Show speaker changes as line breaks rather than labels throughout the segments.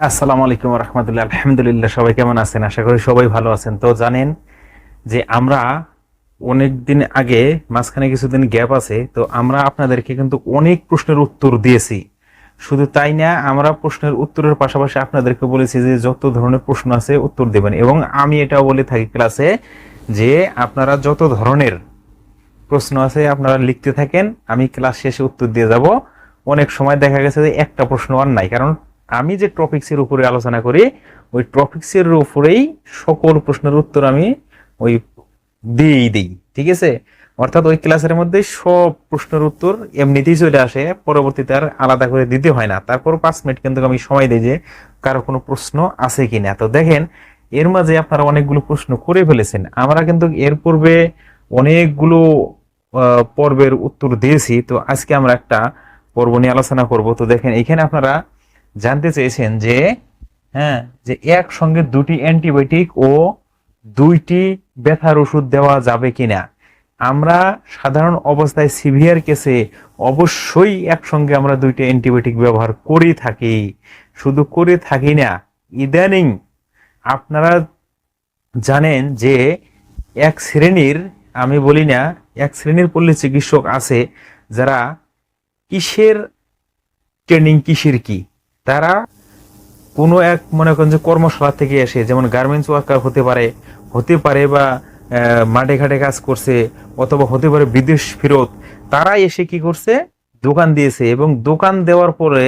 আসসালামু আলাইকুম রহমতুল্লাহ। আলহামদুলিল্লাহ, সবাই কেমন আছেন? আশা করি সবাই ভালো আছেন। তো জানেন যে আমরা অনেক দিন আগে, মাঝখানে কিছুদিন গ্যাপ আছে, তো আমরা আপনাদেরকে কিন্তু অনেক প্রশ্নের উত্তর দিয়েছি। শুধু তাই না, আমরা প্রশ্নের উত্তরের পাশাপাশি আপনাদেরকে বলেছি যে যত ধরনের প্রশ্ন আছে উত্তর দেবেন। এবং আমি এটাও বলে থাকি ক্লাসে যে আপনারা যত ধরনের প্রশ্ন আছে আপনারা লিখতে থাকেন, আমি ক্লাস শেষে উত্তর দিয়ে যাব। অনেক সময় দেখা গেছে যে একটা প্রশ্ন আর নাই, কারণ আমি যে টপিক্সের উপরে আলোচনা করি, ওই টপিক্সের উপরেই সকল প্রশ্নের উত্তর আমি ওই দিয়েই দিই, ঠিক আছে? অর্থাৎ ওই ক্লাসের মধ্যে সব প্রশ্নের উত্তর এমনিতেই চলে আসে, পরবর্তীতে আর আলাদা করে দিতে হয় না। তারপর পাঁচ মিনিট কিন্তু আমি সময় দিই যে কারও কোনো প্রশ্ন আছে কি না তো দেখেন, এর মাঝে আপনারা অনেকগুলো প্রশ্ন করে ফেলেছেন। আমরা কিন্তু এর পূর্বে অনেকগুলো পর্বের উত্তর দিয়েছি। তো আজকে আমরা একটা পর্ব নিয়ে আলোচনা করব। তো দেখেন, এখানে আপনারা জানতে চেয়েছেন যে হ্যাঁ যে একসঙ্গে দুটি অ্যান্টিবায়োটিক ও দুইটি ব্যথার ওষুধ দেওয়া যাবে কিনা? আমরা সাধারণ অবস্থায় সিভিয়ার কেসে অবশ্যই একসঙ্গে আমরা দুইটি অ্যান্টিবায়োটিক ব্যবহার করে থাকি। শুধু করে থাকি না, ইদানিং আপনারা জানেন যে এক শ্রেণির, আমি বলি না, এক শ্রেণির পল্লী চিকিৎসক আছে যারা কিসের ট্রেনিং, কিসের কি? তারা কোনো এক মনে করেন যে কর্মশালা থেকে এসে, যেমন গার্মেন্টস ওয়ার্কার হতে পারে হতে পারে বা মাঠে ঘাটে কাজ করছে, অথবা হতে পারে বিদেশ ফেরত তারা এসে কি করছে? দোকান দিয়েছে এবং দোকান দেওয়ার পরে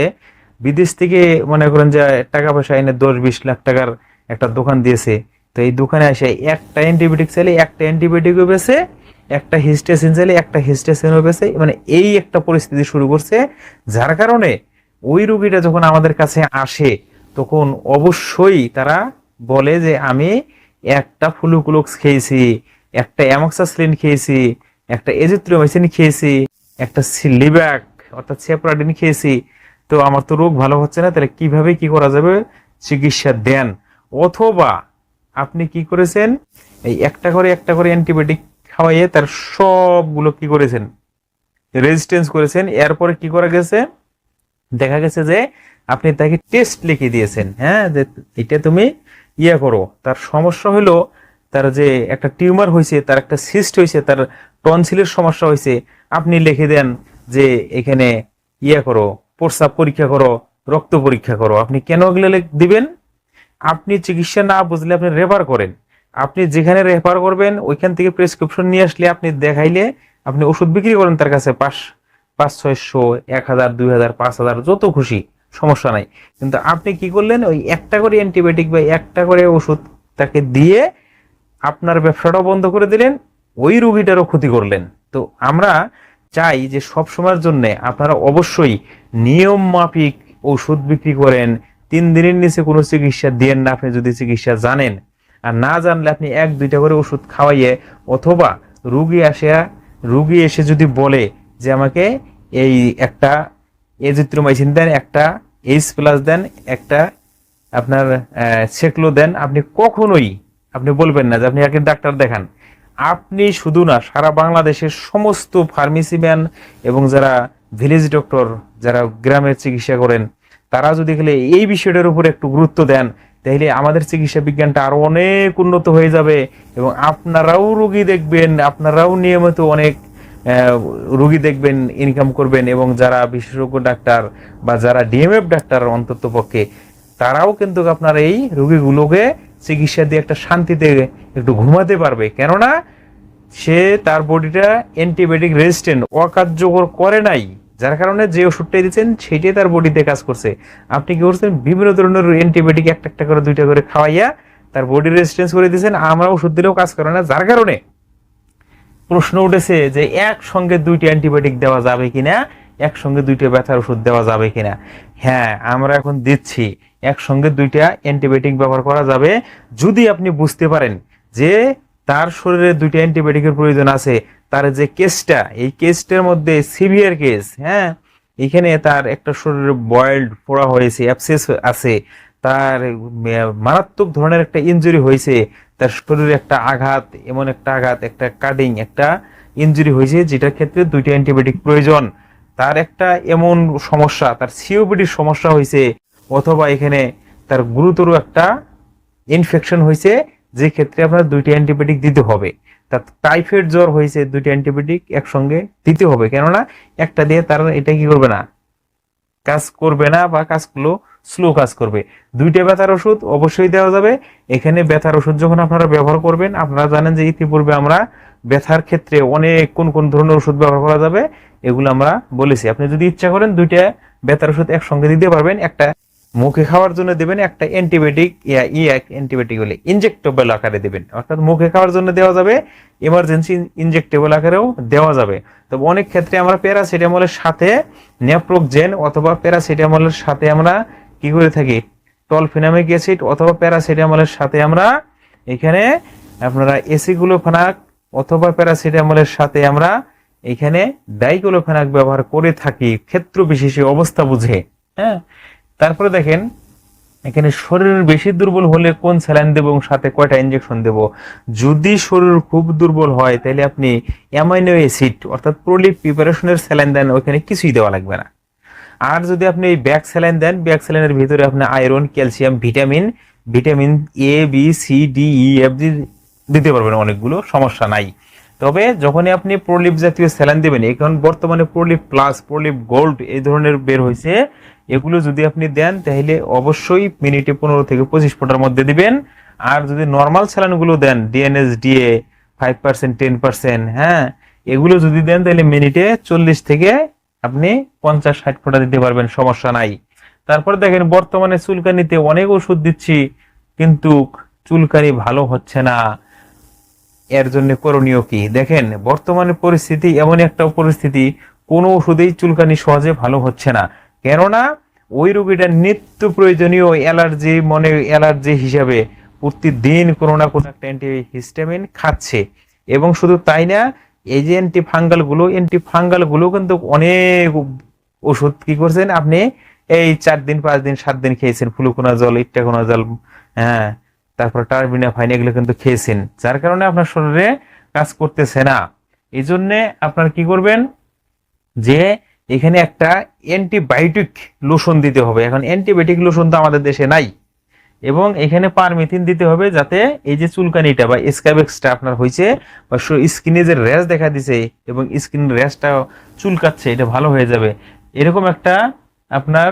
বিদেশ থেকে মনে করেন যে টাকা পয়সা এনে দশ বিশ লাখ টাকার একটা দোকান দিয়েছে। তো এই দোকানে এসে একটা অ্যান্টিবায়োটিক চাইলে একটা অ্যান্টিবায়োটিকও বেছে একটা হিস্টেসিন চাইলে একটা হিস্টেসিনও বেছে মানে এই একটা পরিস্থিতি শুরু করছে, যার কারণে ওই রুগীটা যখন আমাদের কাছে আসে, তখন অবশ্যই তারা বলে যে, আমি একটা ফ্লুকুলক্স খেয়েছি, একটা অ্যামক্সাসলিন খেয়েছি, একটা এজিথ্রোমাইসিন খেয়েছি, একটা সিলিব্যাক, অর্থাৎ সেপ্রাডিন খেয়েছি। তো আমার তো রোগ ভালো হচ্ছে না, তাহলে কীভাবে কি করা যাবে? চিকিৎসা দেন। অথবা আপনি কি করেছেন? এই একটা করে একটা করে অ্যান্টিবায়োটিক খাওয়াইয়ে তার সবগুলো কি করেছেন? রেজিস্ট্যান্স করেছেন, এরপরে কি করা গেছে? দেখা গেছে যে আপনি তাকে টেস্ট লিখে দিয়েছেন হ্যাঁ? যে এটা তুমি ইয়ে করো। তার সমস্যা হলো, তার যে একটা টিউমার হয়েছে, তার একটা সিস্ট হয়েছে, তার টনসিলের সমস্যা হয়েছে, আপনি লিখে দেন যে এখানে ইয়ে করো, প্রস্রাব পরীক্ষা করো, রক্ত পরীক্ষা করো। আপনি কেন লিখ- দিবেন? আপনি চিকিৎসা না বুঝলে আপনি রেফার করেন। আপনি যেখানে রেফার করবেন, ওইখান থেকে প্রেসক্রিপশন নিয়ে আসলে আপনি দেখাইলে আপনি ওষুধ বিক্রি করেন তার কাছে পাঁচ পাঁচ, ছয়শো, এক হাজার, দুই হাজার, পাঁচ হাজার, যত খুশি, সমস্যা নাই। কিন্তু আপনি কি করলেন? ওই একটা করে অ্যান্টিবায়োটিক বা একটা করে ওষুধ তাকে দিয়ে আপনার ব্যবসাটাও বন্ধ করে দিলেন, ওই রুগীটারও ক্ষতি করলেন। তো আমরা চাই যে সব সময়ের জন্য আপনারা অবশ্যই নিয়ম মাফিক ওষুধ বিক্রি করেন, তিন দিনের নিচে কোনো চিকিৎসা দিয়েন না, আপনি যদি চিকিৎসা জানেন। আর না জানলে আপনি এক, দুইটা করে ওষুধ খাওয়াইয়ে অথবা রুগী আসে রুগী এসে যদি বলে যে আমাকে এই একটা এজিথ্রোমাইসিন দেন, একটা এইচ প্লাস দেন, একটা আপনার সেকলো দেন। আপনি কখনোই, আপনি বলবেন না যে আপনি একে ডাক্তার দেখান। আপনি শুধু না, সারা বাংলাদেশের সমস্ত ফার্মেসি ম্যান এবং যারা ভিলেজ ডক্টর, যারা গ্রামের চিকিৎসা করেন, তারা যদি খেলে এই বিষয়টার উপর একটু গুরুত্ব দেন, তাহলে আমাদের চিকিৎসা বিজ্ঞানটা আরও অনেক উন্নত হয়ে যাবে এবং আপনারাও রোগী দেখবেন, আপনারাও নিয়মিত অনেক রোগী দেখবেন ইনকাম করবেন এবং যারা বিশেষজ্ঞ ডাক্তার বা যারা ডিএমএফ ডাক্তার অন্তত পক্ষে, তারাও কিন্তু আপনার এই রুগীগুলোকে চিকিৎসা দিয়ে একটা শান্তিতে একটু ঘুমাতে পারবে। কেননা সে তার বডিটা অ্যান্টিবায়োটিক রেজিস্ট্যান্ট অকার্যকর করে নাই। যার কারণে যে ওষুধটাই দিচ্ছেন, সেটাই তার বডিতে কাজ করছে। আপনি কি করছেন? বিভিন্ন ধরনের অ্যান্টিবায়োটিক একটা একটা করে, দুইটা করে খাওয়াইয়া তার বডি রেজিস্ট্যান্স করে দিয়েছেন আমরা ওষুধ দিলেও কাজ করে না। যার কারণে প্রশ্ন উঠেছে যে একসঙ্গে দুইটি অ্যান্টিবায়োটিক দেওয়া যাবে কিনা? একসঙ্গে দুইটা ব্যথার ওষুধ দেওয়া যাবে কিনা? হ্যাঁ আমরা এখন দিচ্ছি। একসঙ্গে দুইটা অ্যান্টিবায়োটিক ব্যবহার করা যাবে। যদি আপনি বুঝতে পারেন যে তার শরীরে দুইটা অ্যান্টিবায়োটিকের প্রয়োজন আছে, তার যে কেসটা, এই কেসটার মধ্যে সিভিয়ার কেস হ্যাঁ এখানে তার একটা শরীরে বয়েল্ড পোড়া হয়েছে অ্যাপসেস আছে। তার মারাত্মক ধরনের একটা ইনজুরি হয়েছে। তার শরীরে একটা আঘাত, এমন একটা আঘাত, একটা কাটিং একটা ইনজুরি হয়েছে, যেটার ক্ষেত্রে দুইটা অ্যান্টিবায়োটিক প্রয়োজন। তার একটা এমন সমস্যা, তার সিওপিডির সমস্যা হয়েছে, অথবা এখানে তার গুরুতর একটা ইনফেকশন হয়েছে, যে ক্ষেত্রে আপনার দুইটি অ্যান্টিবায়োটিক দিতে হবে। তার টাইফয়েড জ্বর হয়েছে, দুইটি অ্যান্টিবায়োটিক একসঙ্গে দিতে হবে। কেননা, একটা দিয়ে তার এটা কি করবে না, কাজ করবে না বা কাজগুলো স্লো কাজ করবে। দুইটা ব্যথার ওষুধ অবশ্যই দেওয়া যাবে। এখানে ব্যথার ওষুধ যখন আপনারা ব্যবহার করবেন, আপনারা জানেন যে ইতিপূর্বে আমরা ব্যথার ক্ষেত্রে অনেক কোন কোন ধরনের ওষুধ ব্যবহার করা যাবে, এগুলো আমরা বলেছি। আপনি যদি ইচ্ছা করেন দুইটা ব্যথার ওষুধ একসঙ্গে দিতে পারবেন। একটা মুখে খাওয়ার জন্য দেবেন, একটা অ্যান্টিবায়োটিক, ইয়া ই এক অ্যান্টিবায়োটিক হলে ইনজেক্টেবল আকারে দেবেন। অর্থাৎ মুখে খাওয়ার জন্য দেওয়া যাবে ইমার্জেন্সি ইনজেক্টেবল আকারেও দেওয়া যাবে। তবে অনেক ক্ষেত্রে আমরা প্যারাসিটামলের সাথে নেপ্রোকজেন অথবা প্যারাসিটামলের সাথে আমরা কি করে থাকি? টলফিনামিক অ্যাসিড অথবা প্যারাসিটামলের সাথে আমরা এখানে আপনারা এসিগুলোফেনাক অথবা প্যারাসিটামলের সাথে আমরা এখানে ডাইগুলোফেনাক ব্যবহার করে থাকি। ক্ষেত্র বিশেষে অবস্থা বুঝে হ্যাঁ? তারপরে দেখেন, এখানে শরীর বেশি দুর্বল হলে কোন স্যালাইন দেবো এবং সাথে কয়টা ইনজেকশন দেব? যদি শরীর খুব দুর্বল হয়, তাহলে আপনি অ্যামাইনো অ্যাসিড অর্থাৎ প্রোলিপ প্রিপারেশনের স্যালাইন দেন, ওখানে কিছুই দেওয়া লাগবে না। আর যদি আপনি এই ব্যাক স্যালাইন দেন ব্যাক স্যালাইনের ভিতরে আপনি iron, calcium, vitamin vitamin A B C D E F G দিতে পারবেন অনেকগুলো, সমস্যা নাই। তবে যখনই আপনি প্রলিপ জাতীয় স্যালাইন দেবেন, এখন বর্তমানে প্রলিপ প্লাস, প্রলিপ গোল্ড এই ধরনের বের হয়েছে, এগুলো যদি আপনি দেন, তাহলে অবশ্যই মিনিটে পনেরো থেকে পঁচিশ ফোটার মধ্যে দিবেন। আর যদি নর্মাল স্যালাইনগুলো দেন DNS DA five percent ten percent হ্যাঁ এগুলো যদি দেন, তাহলে মিনিটে চল্লিশ থেকে আপনি পঞ্চাশ ষাট ফোঁটা দিতে পারবেন, সমস্যা নাই। তারপর দেখেন, বর্তমানে চুলকানিতে অনেক ওষুধ দিচ্ছি, কিন্তু চুলকানি ভালো হচ্ছে না। এর জন্য করণীয় কি? দেখেন, বর্তমানে পরিস্থিতি এমন একটা পরিস্থিতি, কোনো ওষুধেই চুলকানি সহজে ভালো হচ্ছে না। কেননা, ওই রোগীটার নিত্য প্রয়োজনীয় অ্যালার্জি, মনে অ্যালার্জি হিসাবে প্রতিদিন কোনো না কোনো একটা অ্যান্টিহিস্টামিন খাচ্ছে। এবং শুধু তাই না এই যে অ্যান্টি ফাঙ্গালগুলো অ্যান্টি ফাঙ্গালগুলো কিন্তু অনেক ওষুধ কি করছেন আপনি? এই চার দিন, পাঁচ দিন, সাত দিন খেয়েছেন, ফুলুকোনা জল, ইট্টাকোনা জল হ্যাঁ তারপর টার্বিনা ফাইন এগুলো কিন্তু খেয়েছেন, যার কারণে আপনার শরীরে কাজ করতেছে না। এই জন্যে আপনার কি করবেন? যে এখানে একটা অ্যান্টিবায়োটিক লোশন দিতে হবে। এখন অ্যান্টিবায়োটিক লোশন তো আমাদের দেশে নাই। এবং এখানে পারমিথিন দিতে হবে যাতে এই যে চুলকানিটা বা স্ক্যাবেক্সটা আপনার হয়েছে বা স্কিনে যে র্যাশ দেখা দিছে এবং স্কিন র্যাশটা চুলকাচ্ছে, এটা ভালো হয়ে যাবে। এরকম একটা আপনার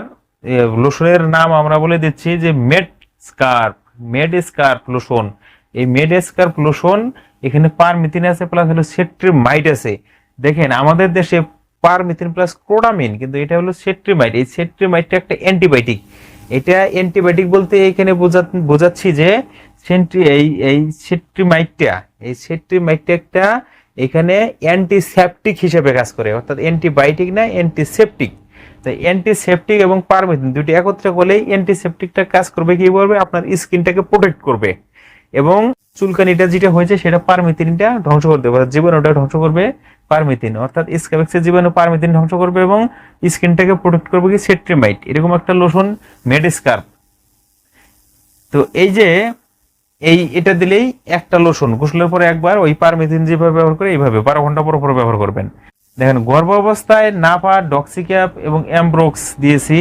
লোশনের নাম আমরা বলে দিচ্ছি যে med scarp med scarp lotion. এই মেড স্কার্প লোশন এখানে পারমিথিন আছে প্লাস হলো সেট্রিমাইট আছে। দেখেন, আমাদের দেশে পারমিথিন প্লাস ক্রোডামিন কিন্তু এটা হলো সেট্রিমাইট এই সেট্রিমাইটটা একটা অ্যান্টিবায়োটিক এটা অ্যান্টিবায়োটিক বলতে এখানে বোঝা- বোঝাচ্ছি যে সেন্ট্রি এই এই সেট্রিমাইটটা এই সেট্রিমাইটটা এখানে অ্যান্টিসেপটিক হিসেবে কাজ করে, অর্থাৎ অ্যান্টিবায়োটিক না, অ্যান্টিসেপটিক। তো অ্যান্টিসেপটিক এবং পারমিথিন দুটি একত্রে করলেই অ্যান্টিসেপটিকটা কাজ করবে কি করবে আপনার স্কিনটাকে প্রোটেক্ট করবে। এবং চুলকানিটা যেটা হয়েছে, সেটা পারমিথিনটা ধ্বংস করতে পারে জীবাণুটা ধ্বংস করবে পারমিথিন, অর্থাৎ স্ক্যাবেক্সের জীবাণু পারমিথিন ধ্বংস করবে এবং স্কিনটাকে প্রোটেক্ট করবে কি সেট্রিমাইট এরকম একটা লোশন মেডিস্কার্প তো এই যে, এই এটা দিলেই একটা লোশন গোসলের পরে একবার ওই পারমিথিন যেভাবে ব্যবহার করে, এইভাবে বারো ঘণ্টা পর পর ব্যবহার করবেন। দেখেন গর্ভ অবস্থায় নাপা ডক্সিক্যাপ এবং অ্যামব্রোক্স দিয়েছি,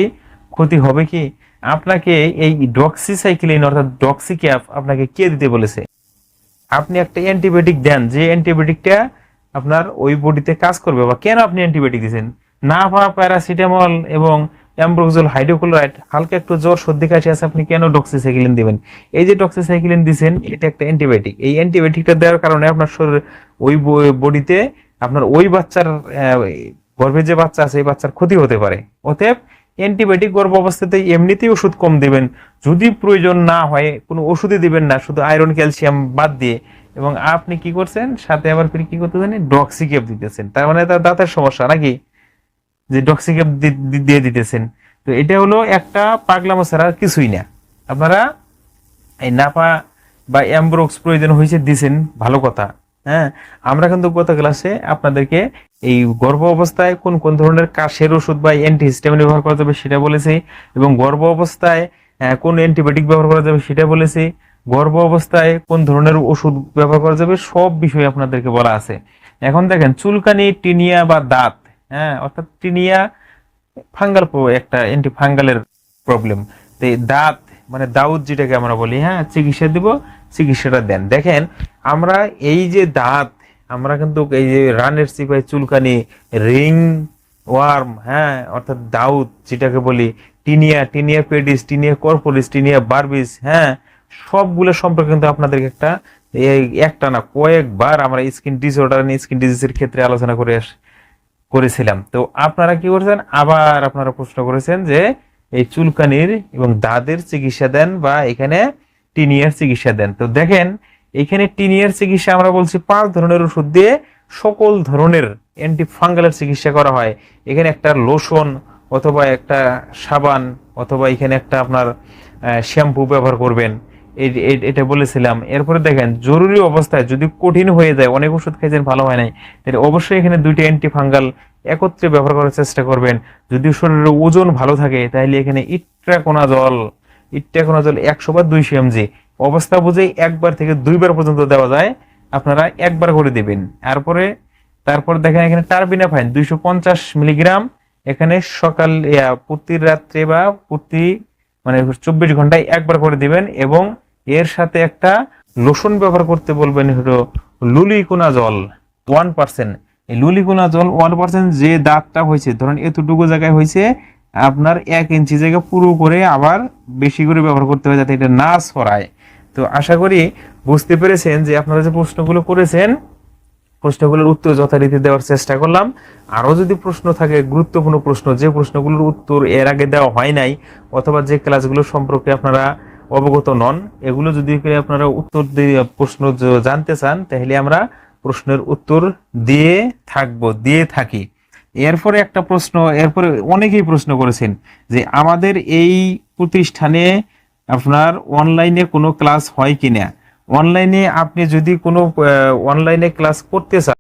ক্ষতি হবে কি? আপনাকে এই ডক্সিসাইক্লিন অর্থাৎ ডক্সিক্যাপ আপনাকে কে দিতে বলেছে? আপনি একটা অ্যান্টিবায়োটিক দেন, যে অ্যান্টিবায়োটিকটা আপনার ওই বডিতে কাজ করবে, বা কেন আপনি অ্যান্টিবায়োটিক দিয়েছেন? না পা প্যারাসিটামল এবং অ্যাম্ব্রোক্সল হাইড্রোক্লোরাইড, হালকা একটু জ্বর, সর্দি, কাশি আছে, আপনি কেন ডক্সিসাইক্লিন দিবেন? এই যে ডক্সিসাইক্লিন দিয়েছেন, এটা একটা অ্যান্টিবায়োটিক এই অ্যান্টিবায়োটিকটা দেওয়ার কারণে আপনার শরীর ওই বডিতে আপনার ওই বাচ্চার গর্ভে যে বাচ্চা আছে, এই বাচ্চার ক্ষতি হতে পারে। অতএব অ্যান্টিবায়োটিক গর্ভ অবস্থাতে এমনিতেই ওষুধ কম দিবেন। যদি প্রয়োজন না হয়, কোনো ওষুধই দিবেন না, শুধু আয়রন ক্যালসিয়াম বাদ দিয়ে। এবং আপনি কি করছেন? সাথে আবার ফিরে কি করতে জানেন ডক্সিকেপ দিতেছেন। তার মানে তার দাঁতের সমস্যা নাকি? যে ডক্সিকেপ দিয়ে দিতেছেন। তো এটা হলো একটা পাগলামো ছাড়া কিছুই না। আপনারা এই নাপা বা অ্যাম্ব্রোক্স প্রয়োজন হয়েছে দিছেন, ভালো কথা। হ্যাঁ আমরা কিন্তু গত ক্লাসে আপনাদেরকে এই গর্ভ অবস্থায় কোন কোন ধরনের কাশের ওষুধ বা অ্যান্টিহিস্টামিন ব্যবহার করা যাবে সেটা বলেছি এবং গর্ভ অবস্থায় কোন অ্যান্টিবায়োটিক ব্যবহার করা যাবে সেটা বলেছি। গর্ভ অবস্থায় কোন ধরনের ওষুধ ব্যবহার করা যাবে সব বিষয়ে আপনাদেরকে বলা আছে। এখন দেখেন, চুলকানি, টিনিয়া বা দাঁত হ্যাঁ অর্থাৎ টিনিয়া ফাঙ্গাল একটা অ্যান্টি ফাঙ্গালের প্রবলেম দাঁত মানে দাউদ যেটাকে আমরা বলি হ্যাঁ চিকিৎসা দিব, চিকিৎসাটা দেন। দেখেন, আমরা এই যে দাঁত, আমরা কিন্তু এই যে রানের চিপাই চুলকানি, রিং ওয়ার্ম হ্যাঁ অর্থাৎ দাউদ যেটাকে বলি, tinea tinea pedis, tinea corporis, tinea barbae হ্যাঁ সবগুলো সম্পর্কে কিন্তু আপনাদেরকে একটা একটা না কয়েকবার আমরা স্কিন ডিসঅর্ডার নিয়ে স্কিন ডিজিজের ক্ষেত্রে আলোচনা করে করেছিলাম। তো আপনারা কি করেছেন? আবার আপনারা প্রশ্ন করেছেন যে এই চুলকানির এবং দাঁতের চিকিৎসা দেন বা এখানে টিনিয়ার চিকিৎসা দেন। তো দেখেন, এখানে টিনিয়ার চিকিৎসা আমরা বলছি পাঁচ ধরনের ওষুধ দিয়ে সকল ধরনের অ্যান্টি ফাঙ্গালের চিকিৎসা করা হয়। এখানে একটা লোশন অথবা একটা সাবান অথবা এখানে একটা আপনার শ্যাম্পু ব্যবহার করবেন। এটা বলেছিলাম। এরপরে দেখেন, জরুরি অবস্থায় যদি কঠিন হয়ে যায়, অনেক ওষুধ খাইছেন, ভালো হয় নাই, তাহলে অবশ্যই এখানে দুইটা অ্যান্টি ফাঙ্গাল একত্রে ব্যবহার করার চেষ্টা করবেন। যদি শরীরের ওজন ভালো থাকে তাহলে এখানে ইট্রাকোনা জল ইট্রাকোনা জল একশো বা দুইশো এমজি। অবস্থা বুঝেই একবার থেকে দুইবার পর্যন্ত দেওয়া যায়, আপনারা একবার করে দিবেন। তারপরে, তারপর দেখেন এখানে টার্বিনাফাইন, দুইশো পঞ্চাশ মিলিগ্রাম। এখানে সকাল প্রতি রাত্রে বা প্রতি মানে চব্বিশ ঘন্টায় একবার করে দিবেন এবং এর সাথে একটা লোশন ব্যবহার করতে বলবেন হলো লুলিকোনা জল ওয়ান পার্সেন্ট। এই লুলিকোনা জল ওয়ান পার্সেন্ট যে দাঁতটা হয়েছে, ধরুন এতটুকু জায়গায় হয়েছে, আপনার এক ইঞ্চি জায়গা পুরো করে আবার বেশি করে ব্যবহার করতে হবে যাতে এটা না ছড়ায়। তো আশা করি বুঝতে পেরেছেন যে আপনারা যে প্রশ্নগুলো করেছেন, প্রশ্নগুলোর উত্তর যথারীতি দেওয়ার চেষ্টা করলাম। আরও যদি প্রশ্ন থাকে, গুরুত্বপূর্ণ প্রশ্ন, যে প্রশ্নগুলোর উত্তর এর আগে দেওয়া হয় নাই, অথবা যে ক্লাসগুলো সম্পর্কে আপনারা অবগত নন, এগুলো যদি আপনারা উত্তর দিয়ে প্রশ্ন জানতে চান, তাহলে আমরা প্রশ্নের উত্তর দিয়ে থাকব, দিয়ে থাকি। এরপরে একটা প্রশ্ন, এরপরে অনেকেই প্রশ্ন করেছেন যে আমাদের এই প্রতিষ্ঠানে আপনার অনলাইনে কোনো ক্লাস হয় কিনা? অনলাইনে আপনি যদি কোনো অনলাইনে ক্লাস করতে চান